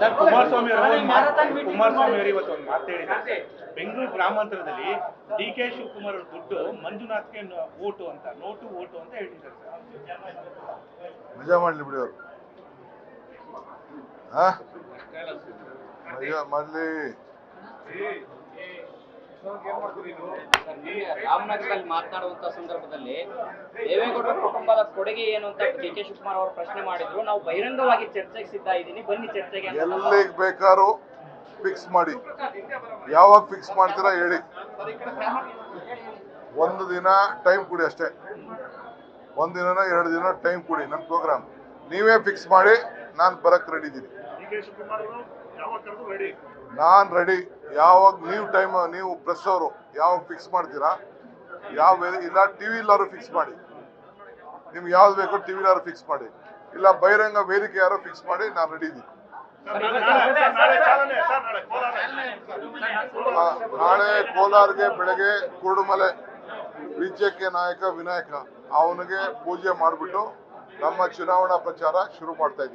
Sir Kumaraswamy ಅವರು ಕುಮಾರಸ್ವಾಮಿ ಅವರು ಇವತ್ತು ಒಂದು ಮಾತು ಹೇಳಿದ್ದಾರೆ ಬೆಂಗಳೂರು ಗ್ರಾಮಾಂತರದಲ್ಲಿ ಡಿ ಕೆ ಶಿವಕುಮಾರ್ ಅವ್ರ ದುಡ್ಡು ಮಂಜುನಾಥ್ಗೆ ಓಟು ಅಂತ ನೋಟು ಓಟು ಅಂತ ಹೇಳ್ತಿದ್ದಾರೆ ಸರ್ ನಿಜ ಮಾಡ್ಲಿ ಬಿಡಿ ಅವರು ಮಾಡ್ಲಿ ರಾಮನಗರದಲ್ಲಿ ಮಾತನಾಡುವಂತ ಸಂದರ್ಭದಲ್ಲಿ ದೇವೇಗೌಡರ ಕುಟುಂಬದ ಕೊಡುಗೆ ಏನು ಅಂತ ಡಿ ಕೆ ಶಿವಕುಮಾರ್ ಅವರು ಪ್ರಶ್ನೆ ಮಾಡಿದ್ರು. ನಾವು ಬಹಿರಂಗವಾಗಿ ಚರ್ಚೆಗೆ ಸಿದ್ಧ ಇದ್ದೀನಿ. ಬನ್ನಿ ಚರ್ಚೆಗೆ ಎಲ್ಲಿಗೆ ಬೇಕಾದ್ರೂ ಫಿಕ್ಸ್ ಮಾಡಿ. ಯಾವಾಗ ಫಿಕ್ಸ್ ಮಾಡ್ತೀರಾ ಹೇಳಿ. ಒಂದು ದಿನ ಟೈಮ್ ಕೊಡಿ ಅಷ್ಟೇ. ಒಂದು ದಿನ ಎರಡು ದಿನ ಟೈಮ್ ಕೊಡಿ ನನ್ನ ಪ್ರೋಗ್ರಾಮ್ ನೀವೇ ಫಿಕ್ಸ್ ಮಾಡಿ ನಾನು ಬರಕ್ ರೆಡಿ ಇದ್ದೀನಿ. ನಾನು ರೆಡಿ ಯಾವಾಗ ನೀವು ಟೈಮ್ ನೀವು ಪ್ರೆಸ್ ಅವರು ಯಾವಾಗ ಫಿಕ್ಸ್ ಮಾಡ್ತೀರಾ? ಯಾವ ಇಲ್ಲ ಟಿವಿ ಇಲ್ಲಾರು ಫಿಕ್ಸ್ ಮಾಡಿ. ನಿಮ್ಗೆ ಯಾವ್ದು ಬೇಕೋ ಟಿವಿ ಇಲ್ಲಾರು ಫಿಕ್ಸ್ ಮಾಡಿ. ಇಲ್ಲ ಬಹಿರಂಗ ವೇದಿಕೆ ಯಾರು ಫಿಕ್ಸ್ ಮಾಡಿ, ನಾನು ರೆಡಿ ಇದ್ದೀನಿ. ನಾಳೆ ಕೋಲಾರ್ಗೆ ಬೆಳಗ್ಗೆ ಕುರುಡುಮಲೆ ಬಿಜೆಕೆ ನಾಯಕ, ವಿನಾಯಕ, ಅವನಿಗೆ ಪೂಜೆ ಮಾಡಿಬಿಟ್ಟು ನಮ್ಮ ಚುನಾವಣಾ ಪ್ರಚಾರ ಶುರು ಮಾಡ್ತಾ